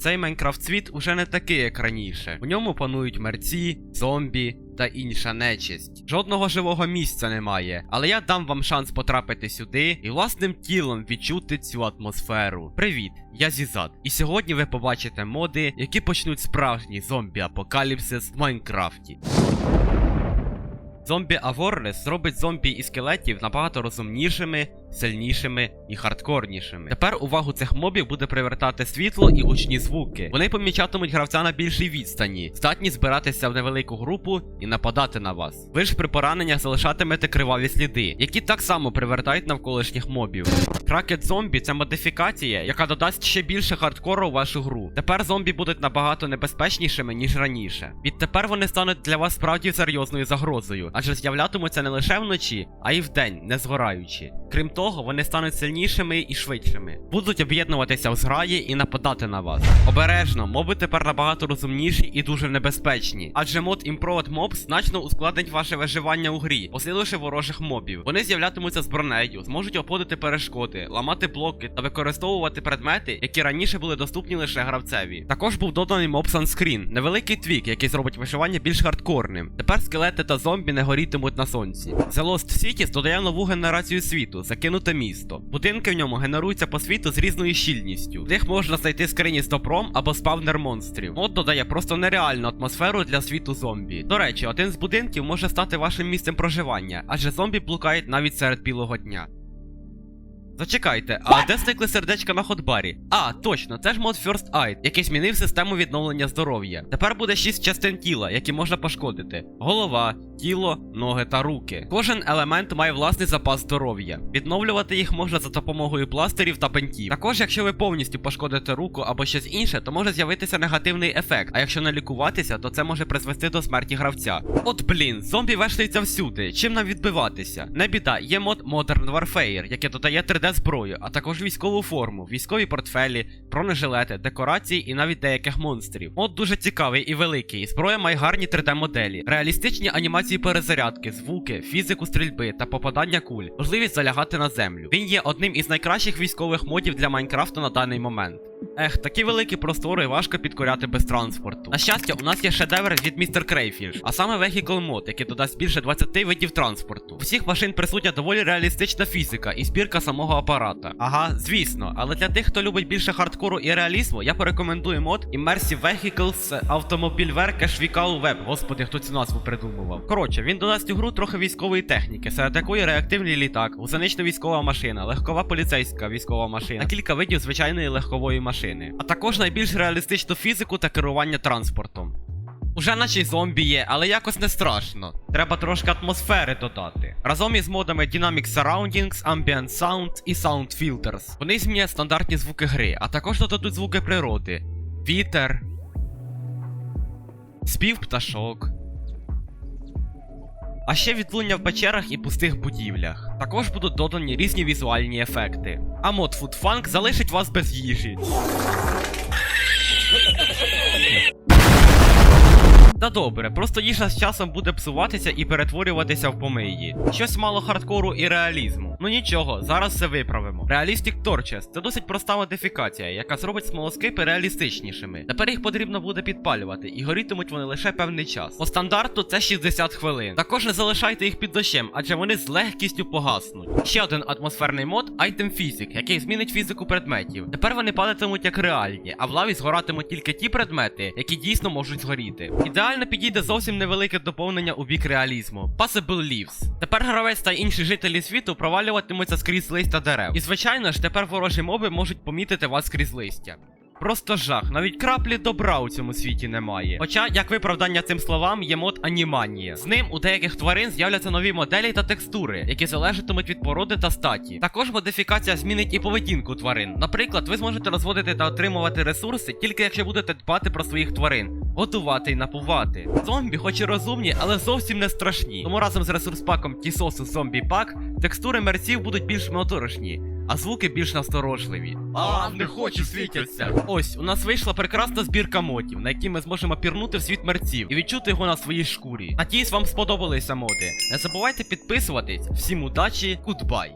Цей Майнкрафт світ уже не такий, як раніше. У ньому панують мерці, зомбі та інша нечисть. Жодного живого місця немає, але я дам вам шанс потрапити сюди і власним тілом відчути цю атмосферу. Привіт, я Зізат. І сьогодні ви побачите моди, які почнуть справжній зомбі-апокаліпсис в Майнкрафті. Зомбі Аворлес зробить зомбі і скелетів набагато розумнішими, сильнішими і хардкорнішими. Тепер увагу цих мобів буде привертати світло і гучні звуки. Вони помічатимуть гравця на більшій відстані, здатні збиратися в невелику групу і нападати на вас. Ви ж при пораненнях залишатимете криваві сліди, які так само привертають навколишніх мобів. Кракет зомбі це модифікація, яка додасть ще більше хардкору у вашу гру. Тепер зомбі будуть набагато небезпечнішими, ніж раніше. Відтепер вони стануть для вас справді серйозною загрозою, адже з'являтимуться не лише вночі, а й вдень, не згораючи. Крім того, вони стануть сильнішими і швидшими. Будуть об'єднуватися в зграї і нападати на вас. Обережно, моби тепер набагато розумніші і дуже небезпечні. Адже мод Improved Mobs значно ускладнить ваше виживання у грі, посиливши ворожих мобів. Вони з'являтимуться з бронею, зможуть обходити перешкоди, ламати блоки та використовувати предмети, які раніше були доступні лише гравцеві. Також був доданий моб Sunscreen, невеликий твік, який зробить виживання більш хардкорним. Тепер скелети та зомбі не горітимуть на сонці. The Lost Cities додає нову генерацію світу, закинуте місто. Будинки в ньому генеруються по світу з різною щільністю. В них можна знайти скрині з добром або спавнер монстрів. Мод додає просто нереальну атмосферу для світу зомбі. До речі, один з будинків може стати вашим місцем проживання, адже зомбі блукають навіть серед білого дня. Зачекайте, а де зникли сердечка на ходбарі? А, точно, це ж мод First Aid, який змінив систему відновлення здоров'я. Тепер буде 6 частин тіла, які можна пошкодити: голова, тіло, ноги та руки. Кожен елемент має власний запас здоров'я. Відновлювати їх можна за допомогою пластирів та бинтів. Також, якщо ви повністю пошкодите руку або щось інше, то може з'явитися негативний ефект. А якщо не лікуватися, то це може призвести до смерті гравця. От блін, зомбі вештаються всюди. Чим нам відбиватися? Не біда, є мод Modern Warfare, який додає 3D зброю, а також військову форму, військові портфелі, бронежилети, декорації і навіть деяких монстрів. Мод дуже цікавий і великий. Зброя має гарні 3D моделі, реалістичні анімації перезарядки, звуки, фізику стрільби та попадання куль, можливість залягати на землю. Він є одним із найкращих військових модів для Майнкрафту на даний момент. Ех, такі великі простори важко підкоряти без транспорту. На щастя, у нас є шедевр від містер Крейфіль, а саме Vehicle Mod, який додасть більше 20 видів транспорту. У всіх машин присутня доволі реалістична фізика і збірка самого апарата. Ага, звісно, але для тих, хто любить більше хардкору і реалізму, я порекомендую мод Immersive Vehicles Automobile Work Vehicle Web. Господи, хто цю назву придумував. Коротше, він додасть у гру трохи військової техніки, серед якої реактивний літак, гусенична військова машина, легкова поліцейська військова машина, та кілька видів звичайної легкової машини, а також найбільш реалістичну фізику та керування транспортом. Уже наче зомбі є, але якось не страшно. Треба трошки атмосфери додати. Разом із модами Dynamic Surroundings, Ambient Sound і Sound Filters. Вони змінять стандартні звуки гри, а також додадуть звуки природи: вітер, спів пташок. А ще відлуння в печерах і пустих будівлях. Також будуть додані різні візуальні ефекти. А мод Food Funk залишить вас без їжі. Та добре, просто їжа з часом буде псуватися і перетворюватися в помиї. Щось мало хардкору і реалізму. Ну нічого, зараз все виправимо. Realistic Torches – це досить проста модифікація, яка зробить смолоскипи реалістичнішими. Тепер їх потрібно буде підпалювати, і горітимуть вони лише певний час. По стандарту це 60 хвилин. Також не залишайте їх під дощем, адже вони з легкістю погаснуть. Ще один атмосферний мод Item Physics, який змінить фізику предметів. Тепер вони падатимуть як реальні, а в лаві згоратимуть тільки ті предмети, які дійсно можуть згоріти. Ідеально підійде зовсім невелике доповнення у бік реалізму. Passable Leaves. Тепер гравець та інші жителі світу провалюватимуться скрізь листя дерев. І звичайно ж, тепер ворожі моби можуть помітити вас скрізь листя. Просто жах, навіть краплі добра у цьому світі немає. Хоча, як виправдання цим словам, є мод аніманія. З ним у деяких тварин з'являться нові моделі та текстури, які залежатимуть від породи та статі. Також модифікація змінить і поведінку тварин. Наприклад, ви зможете розводити та отримувати ресурси тільки якщо будете дбати про своїх тварин, готувати і напувати. Зомбі, хоч і розумні, але зовсім не страшні. Тому разом з ресурс-паком Тісосу Зомбі Пак текстури мерців будуть більш моторошні. А звуки більш насторожливі. А, не хочу світяться. Ось, у нас вийшла прекрасна збірка модів, на які ми зможемо пірнути в світ мерців і відчути його на своїй шкурі. Надіюсь, вам сподобалися моди. Не забувайте підписуватись. Всім удачі, гудбай!